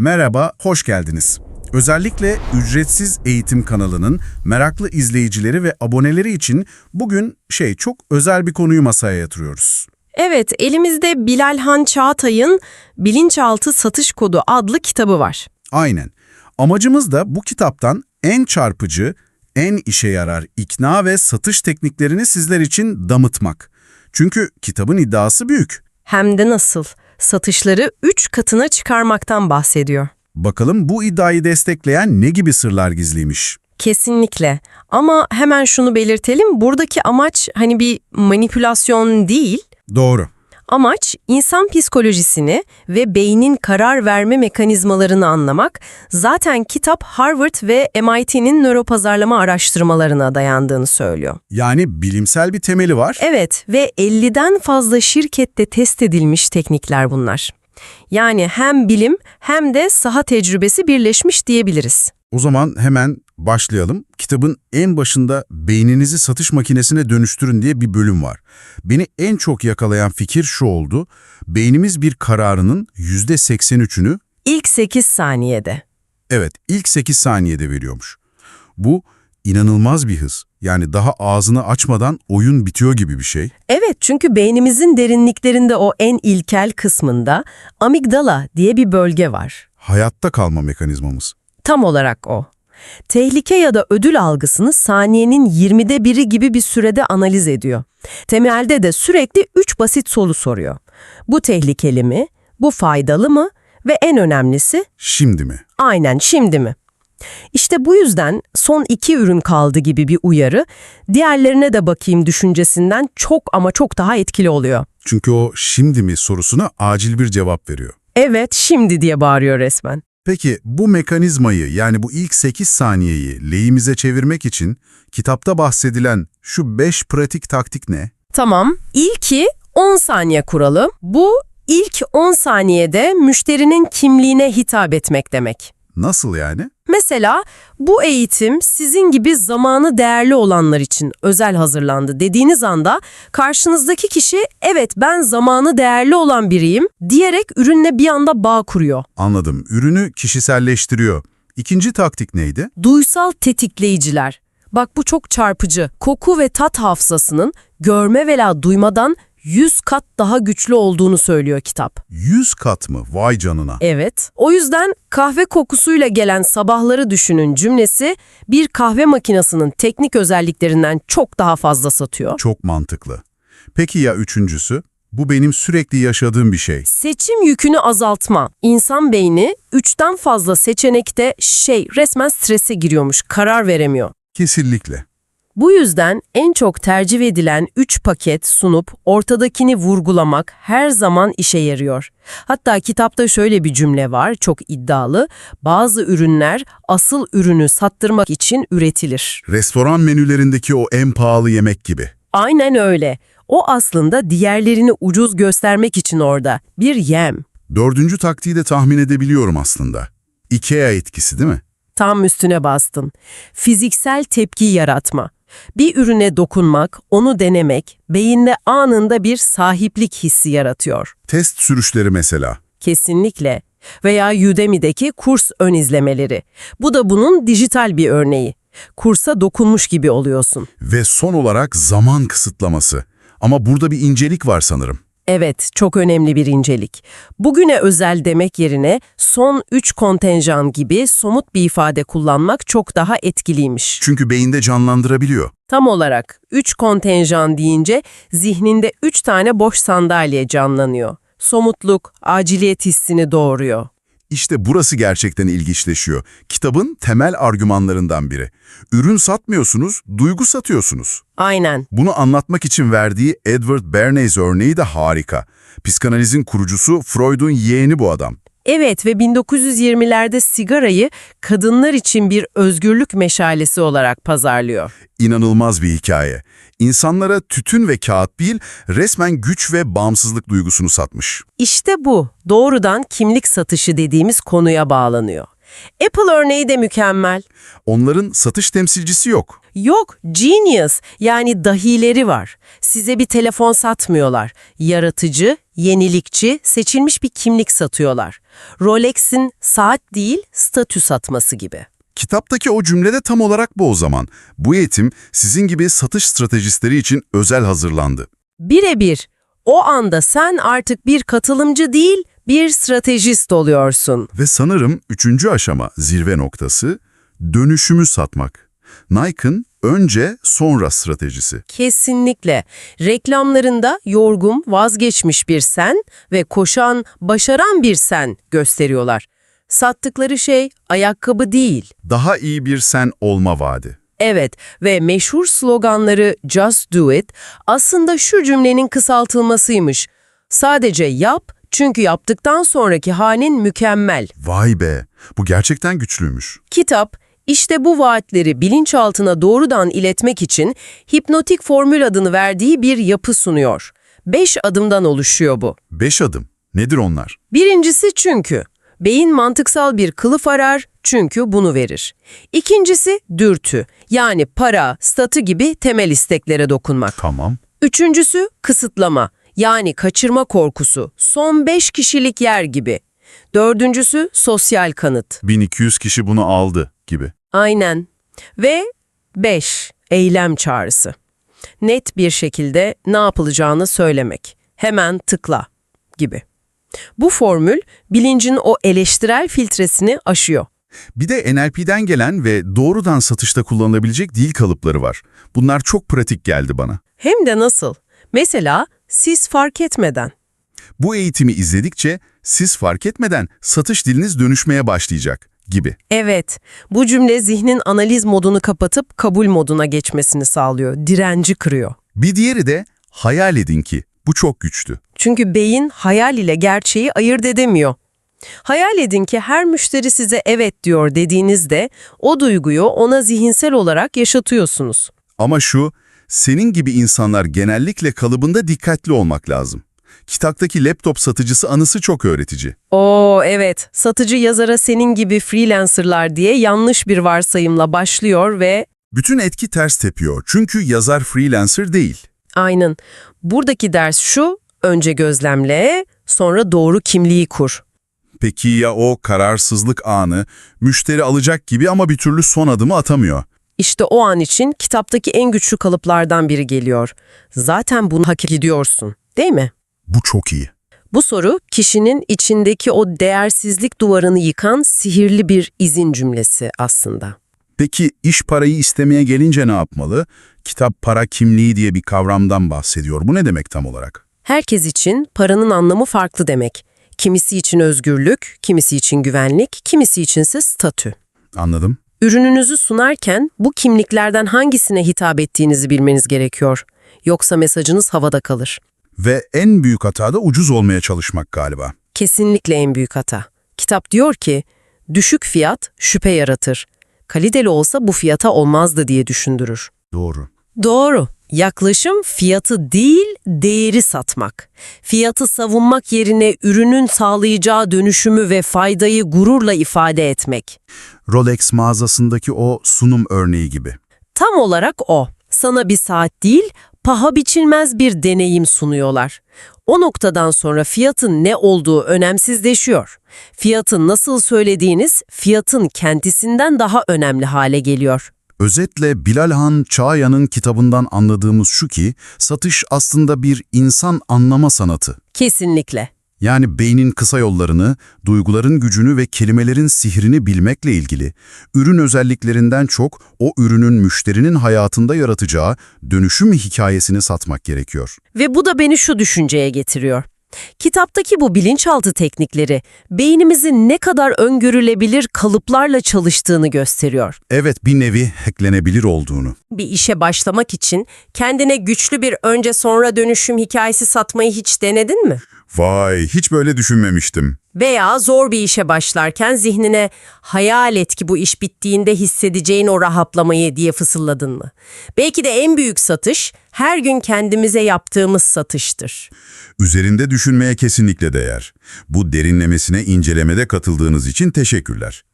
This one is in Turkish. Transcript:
Merhaba, hoş geldiniz. Özellikle ücretsiz eğitim kanalının meraklı izleyicileri ve aboneleri için bugün şey çok özel bir konuyu masaya yatırıyoruz. Evet, elimizde Bilalhan Çağatay'ın Bilinçaltı Satış Kodu adlı kitabı var. Aynen. Amacımız da bu kitaptan en çarpıcı, en işe yarar ikna ve satış tekniklerini sizler için damıtmak. Çünkü kitabın iddiası büyük. Hem de nasıl? Satışları 3 katına çıkarmaktan bahsediyor. Bakalım bu iddiayı destekleyen ne gibi sırlar gizliymiş? Kesinlikle. Ama hemen şunu belirtelim, buradaki amaç hani bir manipülasyon değil, Doğru. Amaç insan psikolojisini ve beynin karar verme mekanizmalarını anlamak. Zaten kitap Harvard ve MIT'nin nöropazarlama araştırmalarına dayandığını söylüyor. Yani bilimsel bir temeli var. Evet ve 50'den fazla şirkette test edilmiş teknikler bunlar. Yani hem bilim hem de saha tecrübesi birleşmiş diyebiliriz. O zaman hemen başlayalım. Kitabın en başında beyninizi satış makinesine dönüştürün diye bir bölüm var. Beni en çok yakalayan fikir şu oldu. Beynimiz bir kararının %83'ünü İlk 8 saniyede. evet ilk 8 saniyede veriyormuş. Bu inanılmaz bir hız. Yani daha ağzını açmadan oyun bitiyor gibi bir şey. Evet çünkü beynimizin derinliklerinde o en ilkel kısmında amigdala diye bir bölge var. Hayatta kalma mekanizmamız. Tam olarak o. Tehlike ya da ödül algısını saniyenin 20'de biri gibi bir sürede analiz ediyor. Temelde de sürekli 3 basit soru soruyor. Bu tehlikeli mi? Bu faydalı mı? Ve en önemlisi Şimdi mi? aynen şimdi mi? İşte bu yüzden son iki ürün kaldı gibi bir uyarı, diğerlerine de bakayım düşüncesinden çok ama çok daha etkili oluyor. Çünkü o şimdi mi sorusuna acil bir cevap veriyor. Evet, şimdi diye bağırıyor resmen. Peki bu mekanizmayı yani bu ilk 8 saniyeyi lehimize çevirmek için kitapta bahsedilen şu 5 pratik taktik ne? Tamam. İlki 10 saniye kuralı. Bu ilk 10 saniyede müşterinin kimliğine hitap etmek demek. Nasıl yani? Mesela bu eğitim sizin gibi zamanı değerli olanlar için özel hazırlandı dediğiniz anda karşınızdaki kişi evet ben zamanı değerli olan biriyim diyerek ürünle bir anda bağ kuruyor. Anladım. Ürünü kişiselleştiriyor. İkinci taktik neydi? Duysal tetikleyiciler. Bak bu çok çarpıcı. Koku ve tat hafızasının görme veya duymadan 100 kat daha güçlü olduğunu söylüyor kitap. 100 kat mı? Vay canına. Evet. O yüzden kahve kokusuyla gelen sabahları düşünün cümlesi bir kahve makinesinin teknik özelliklerinden çok daha fazla satıyor. Çok mantıklı. Peki ya üçüncüsü? Bu benim sürekli yaşadığım bir şey. Seçim yükünü azaltma. İnsan beyni üçten fazla seçenekte şey resmen strese giriyormuş, karar veremiyor. Kesinlikle. Bu yüzden en çok tercih edilen 3 paket sunup ortadakini vurgulamak her zaman işe yarıyor. Hatta kitapta şöyle bir cümle var, çok iddialı. Bazı ürünler asıl ürünü sattırmak için üretilir. Restoran menülerindeki o en pahalı yemek gibi. Aynen öyle. O aslında diğerlerini ucuz göstermek için orada. Bir yem. Dördüncü taktiği de tahmin edebiliyorum aslında. IKEA etkisi değil mi? Tam üstüne bastın. Fiziksel tepki yaratma. Bir ürüne dokunmak, onu denemek, beyinde anında bir sahiplik hissi yaratıyor. Test sürüşleri mesela. Kesinlikle. Veya Udemy'deki kurs ön izlemeleri. Bu da bunun dijital bir örneği. Kursa dokunmuş gibi oluyorsun. Ve son olarak zaman kısıtlaması. Ama burada bir incelik var sanırım. Evet, çok önemli bir incelik. Bugüne özel demek yerine son 3 kontenjan gibi somut bir ifade kullanmak çok daha etkiliymiş. Çünkü beyinde canlandırabiliyor. Tam olarak 3 kontenjan deyince zihninde 3 tane boş sandalye canlanıyor. Somutluk, aciliyet hissini doğuruyor. İşte burası gerçekten ilginçleşiyor. Kitabın temel argümanlarından biri. Ürün satmıyorsunuz, duygu satıyorsunuz. Aynen. Bunu anlatmak için verdiği Edward Bernays örneği de harika. Psikanalizin kurucusu Freud'un yeğeni bu adam. Evet ve 1920'lerde sigarayı kadınlar için bir özgürlük meşalesi olarak pazarlıyor. İnanılmaz bir hikaye. İnsanlara tütün ve kağıt değil, resmen güç ve bağımsızlık duygusunu satmış. İşte bu doğrudan kimlik satışı dediğimiz konuya bağlanıyor. Apple örneği de mükemmel. Onların satış temsilcisi yok. Yok, genius yani dahileri var. Size bir telefon satmıyorlar. Yaratıcı, yenilikçi, seçilmiş bir kimlik satıyorlar. Rolex'in saat değil, statü satması gibi. Kitaptaki o cümlede tam olarak bu o zaman. Bu eğitim sizin gibi satış stratejistleri için özel hazırlandı. Birebir. O anda sen artık bir katılımcı değil, bir stratejist oluyorsun. Ve sanırım üçüncü aşama, zirve noktası, dönüşümü satmak. Nike'ın önce sonra stratejisi. Kesinlikle. Reklamlarında yorgun, vazgeçmiş bir sen ve koşan, başaran bir sen gösteriyorlar. Sattıkları şey ayakkabı değil. Daha iyi bir sen olma vaadi. Evet ve meşhur sloganları Just Do It aslında şu cümlenin kısaltılmasıymış. Sadece yap çünkü yaptıktan sonraki halin mükemmel. Vay be, bu gerçekten güçlüymüş. Kitap, işte bu vaatleri bilinçaltına doğrudan iletmek için hipnotik formül adını verdiği bir yapı sunuyor. Beş adımdan oluşuyor bu. Beş adım. Nedir onlar? Birincisi çünkü. Beyin mantıksal bir kılıf arar çünkü bunu verir. İkincisi dürtü, yani para, statü gibi temel isteklere dokunmak. Tamam. Üçüncüsü kısıtlama, yani kaçırma korkusu, son beş kişilik yer gibi. Dördüncüsü sosyal kanıt. 1200 kişi bunu aldı gibi. Aynen. Ve 5. Eylem çağrısı. Net bir şekilde ne yapılacağını söylemek. Hemen tıkla gibi. Bu formül bilincin o eleştirel filtresini aşıyor. Bir de NLP'den gelen ve doğrudan satışta kullanılabilecek dil kalıpları var. Bunlar çok pratik geldi bana. Hem de nasıl? Mesela siz fark etmeden. Bu eğitimi izledikçe siz fark etmeden satış diliniz dönüşmeye başlayacak gibi. Evet, bu cümle zihnin analiz modunu kapatıp kabul moduna geçmesini sağlıyor, direnci kırıyor. Bir diğeri de hayal edin ki bu çok güçlü. Çünkü beyin hayal ile gerçeği ayırt edemiyor. Hayal edin ki her müşteri size evet diyor dediğinizde o duyguyu ona zihinsel olarak yaşatıyorsunuz. Ama şu, senin gibi insanlar genellikle kalıbında dikkatli olmak lazım. Kitaptaki laptop satıcısı anısı çok öğretici. Oo evet, satıcı yazara senin gibi freelancerlar diye yanlış bir varsayımla başlıyor ve Bütün etki ters tepiyor çünkü yazar freelancer değil. aynen buradaki ders şu, önce gözlemle, sonra doğru kimliği kur. Peki ya o kararsızlık anı, müşteri alacak gibi ama bir türlü son adımı atamıyor. İşte o an için kitaptaki en güçlü kalıplardan biri geliyor. Zaten bunu hak ediyorsun, değil mi? Bu çok iyi. Bu soru kişinin içindeki o değersizlik duvarını yıkan sihirli bir izin cümlesi aslında. Peki iş parayı istemeye gelince ne yapmalı? Kitap para kimliği diye bir kavramdan bahsediyor. Bu ne demek tam olarak? Herkes için paranın anlamı farklı demek. Kimisi için özgürlük, kimisi için güvenlik, kimisi içinse statü. Anladım. Ürününüzü sunarken bu kimliklerden hangisine hitap ettiğinizi bilmeniz gerekiyor. Yoksa mesajınız havada kalır. Ve en büyük hata da ucuz olmaya çalışmak galiba. Kesinlikle en büyük hata. Kitap diyor ki, düşük fiyat şüphe yaratır. Kaliteli olsa bu fiyata olmazdı diye düşündürür. Doğru. Doğru. Yaklaşım fiyatı değil, değeri satmak. Fiyatı savunmak yerine ürünün sağlayacağı dönüşümü ve faydayı gururla ifade etmek. Rolex mağazasındaki o sunum örneği gibi. Tam olarak o. Sana bir saat değil, paha biçilmez bir deneyim sunuyorlar. O noktadan sonra fiyatın ne olduğu önemsizleşiyor. Fiyatı nasıl söylediğiniz fiyatın kendisinden daha önemli hale geliyor. Özetle Bilal Han Çağayan'ın kitabından anladığımız şu ki, satış aslında bir insan anlama sanatı. Kesinlikle. Yani beynin kısa yollarını, duyguların gücünü ve kelimelerin sihrini bilmekle ilgili, ürün özelliklerinden çok o ürünün müşterinin hayatında yaratacağı dönüşüm hikayesini satmak gerekiyor. Ve bu da beni şu düşünceye getiriyor. Kitaptaki bu bilinçaltı teknikleri beynimizin ne kadar öngörülebilir kalıplarla çalıştığını gösteriyor. Evet bir nevi hacklenebilir olduğunu. Bir işe başlamak için kendine güçlü bir önce sonra dönüşüm hikayesi satmayı hiç denedin mi? Vay hiç böyle düşünmemiştim. Veya zor bir işe başlarken zihnine hayal et ki bu iş bittiğinde hissedeceğin o rahatlamayı diye fısıldadın mı? Belki de en büyük satış her gün kendimize yaptığımız satıştır. Üzerinde düşünmeye kesinlikle değer. Bu derinlemesine incelemede katıldığınız için teşekkürler.